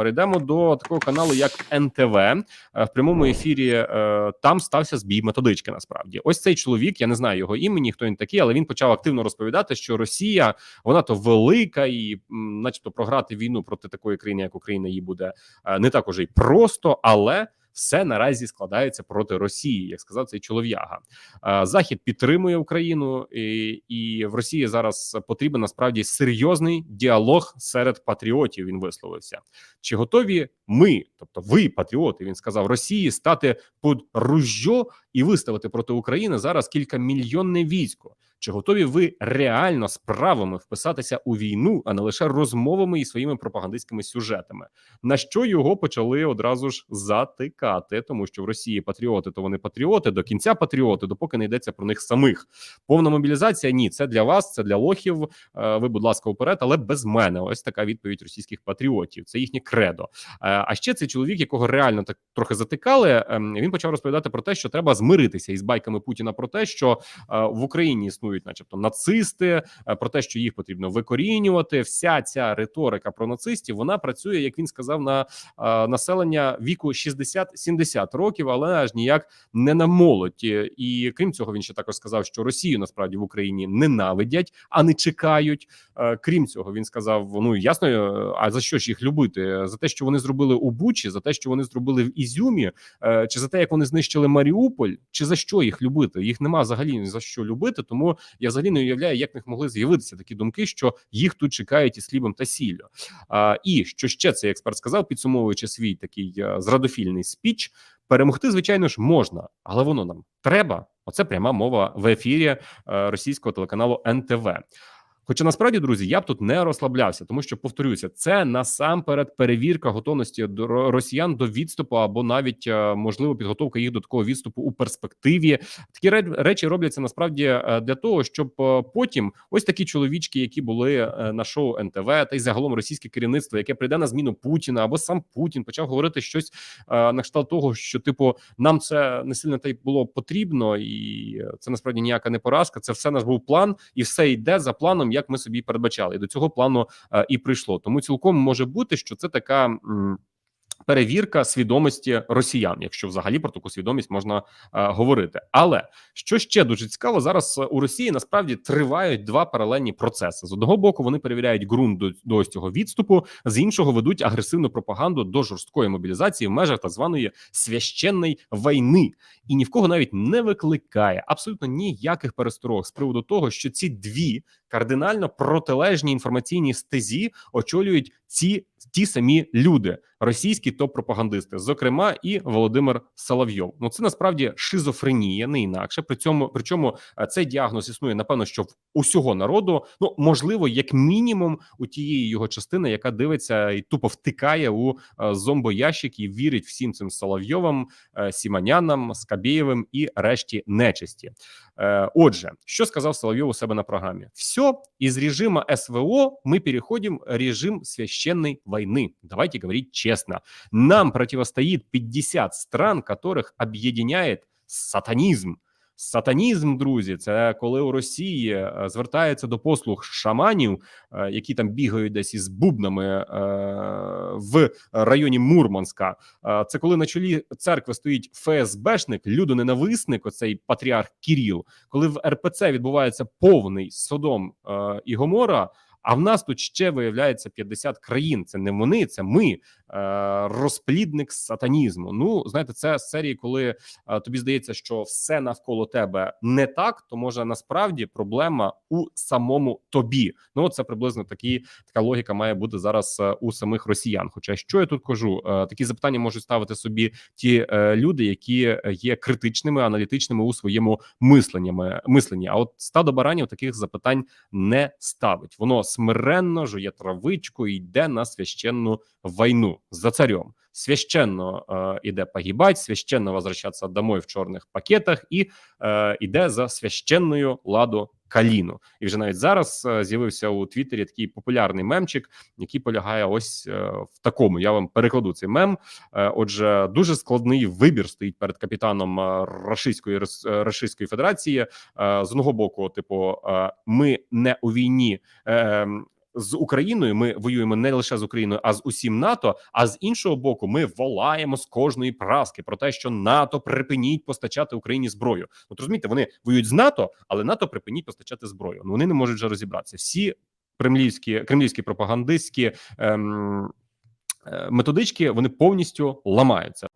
перейдемо до такого каналу, як НТВ. Е, В прямому ефірі е, там стався збій методички. Насправді, ось цей чоловік. Я не знаю його імені, хто він такий, але він почав активно розповідати, що Росія вона то велика, і, начебто, програти війну проти такої країни, як Україна, їй буде е, не так уже й просто, але. Все наразі складається проти Росії, як сказав цей чолов'яга. Е, Захід підтримує Україну, і, і в Росії зараз потрібен насправді серйозний діалог серед патріотів. Він висловився. Чи готові ми, тобто ви, патріоти, він сказав Росії, стати під ружьо і виставити проти України зараз кілька мільйонне військо? Чи готові ви реально справами вписатися у війну, а не лише розмовами і своїми пропагандистськими сюжетами? На що його почали одразу ж затикати, тому що в Росії патріоти, то вони патріоти до кінця патріоти, допоки не йдеться про них самих. Повна мобілізація ні, це для вас, це для лохів. Е, Ви, будь ласка, вперед, але без мене. Ось така відповідь російських патріотів. Це їхнє кредо. Е, А ще цей чоловік, якого реально так трохи затикали, ем, він почав розповідати про те, що треба змиритися із байками Путіна про те, що е, в Україні існують, начебто, нацисти, е, про те, що їх потрібно викорінювати. Вся ця риторика про нацистів вона працює, як він сказав, на е, населення віку 60-70 років, але аж ніяк не на молодь. І крім цього, він ще також сказав, що Росію насправді в Україні ненавидять, а не чекають. Крім цього, він сказав: ну ясно, а за що ж їх любити? За те, що вони зробили у Бучі, за те, що вони зробили в Ізюмі, чи за те, як вони знищили Маріуполь, чи за що їх любити? Їх нема взагалі за що любити. Тому я взагалі не уявляю, як в них могли з'явитися такі думки, що їх тут чекають із хлібом та сіллю. А, І що ще цей експерт сказав, підсумовуючи свій такий е, зрадофільний спіч, перемогти, звичайно ж, можна, але воно нам треба. Оце пряма мова в ефірі е, російського телеканалу НТВ. Хоча насправді, друзі, я б тут не розслаблявся, тому що повторюся, це насамперед перевірка готовності росіян до відступу, або навіть е, можливо підготовка їх до такого відступу у перспективі. Такі речі робляться насправді е, для того, щоб е, потім ось такі чоловічки, які були на шоу НТВ, та й загалом російське керівництво, яке прийде на зміну Путіна, або сам Путін почав говорити щось на кшталт того, що типу нам це не сильно та й було потрібно, і це насправді ніяка не поразка. Це все наш був план, і все йде за планом, як ми собі передбачали. І до цього плану е, і прийшло. Тому цілком може бути, що це така. Перевірка свідомості росіян, якщо взагалі про таку свідомість можна е, говорити. Але що ще дуже цікаво, зараз е, у Росії насправді тривають два паралельні процеси. З одного боку, вони перевіряють ґрунт до, до ось цього відступу, з іншого ведуть агресивну пропаганду до жорсткої мобілізації в межах так званої священної війни, і ні в кого навіть не викликає абсолютно ніяких пересторог з приводу того, що ці дві кардинально протилежні інформаційні стезі очолюють ці ті самі люди, російські топ-пропагандисти, зокрема і Володимир Соловйов. Ну це насправді шизофренія, не інакше. При цьому причому е, цей діагноз існує напевно, що в усього народу, ну можливо, як мінімум, у тієї його частини, яка дивиться і тупо втикає у е, зомбоящик і вірить всім цим Соловйовим, е, Сіманянам, Скабєєвим і решті нечисті. Отже, що сказав Соловйов у себе на програмі? Все, из режима СВО мы переходим в режим священной войны. Давайте говорить честно. Нам противостоит 50 стран, которых объединяет сатанизм. Сатанізм, друзі, це коли у Росії е, звертаються до послуг шаманів, е, які там бігають десь із бубнами е, в районі Мурманська. Е, Це коли на чолі церкви стоїть ФСБшник, людоненависник, оцей патріарх Кіріл, коли в РПЦ відбувається повний Содом е, і Гомора. А в нас тут ще виявляється 50 країн. Це не вони, це ми. Е, розплідник сатанізму. Ну знаєте, це з серії, коли е, тобі здається, що все навколо тебе не так, то може насправді проблема у самому тобі. Ну це приблизно такі така логіка має бути зараз е, у самих росіян. Хоча що я тут кажу, такі запитання можуть ставити собі ті люди, які є критичними, аналітичними у своєму мисленнями мисленні. А от стадо баранів таких запитань не ставить. Воно смиренно жує травичку і йде на священну війну за царем. Священно е, іде погибать, священно возвращаться домой в чорних пакетах і е, іде за священною ладу каліну. І вже навіть зараз е, з'явився у Твіттері такий популярний мемчик, який полягає ось е, в такому. Я вам перекладу цей мем. Е, Отже, дуже складний вибір стоїть перед капітаном Рашистської Рашистської Федерації. З одного боку, типу, ми не у війні. З Україною ми воюємо не лише з Україною, а з усім НАТО. А з іншого боку, ми волаємо з кожної праски про те, що НАТО припиніть постачати Україні зброю. От розумієте, вони воюють з НАТО, але НАТО припиніть постачати зброю. Ну вони не можуть вже розібратися. Всі кремлівські кремлівські пропагандистські ем, е, методички вони повністю ламаються.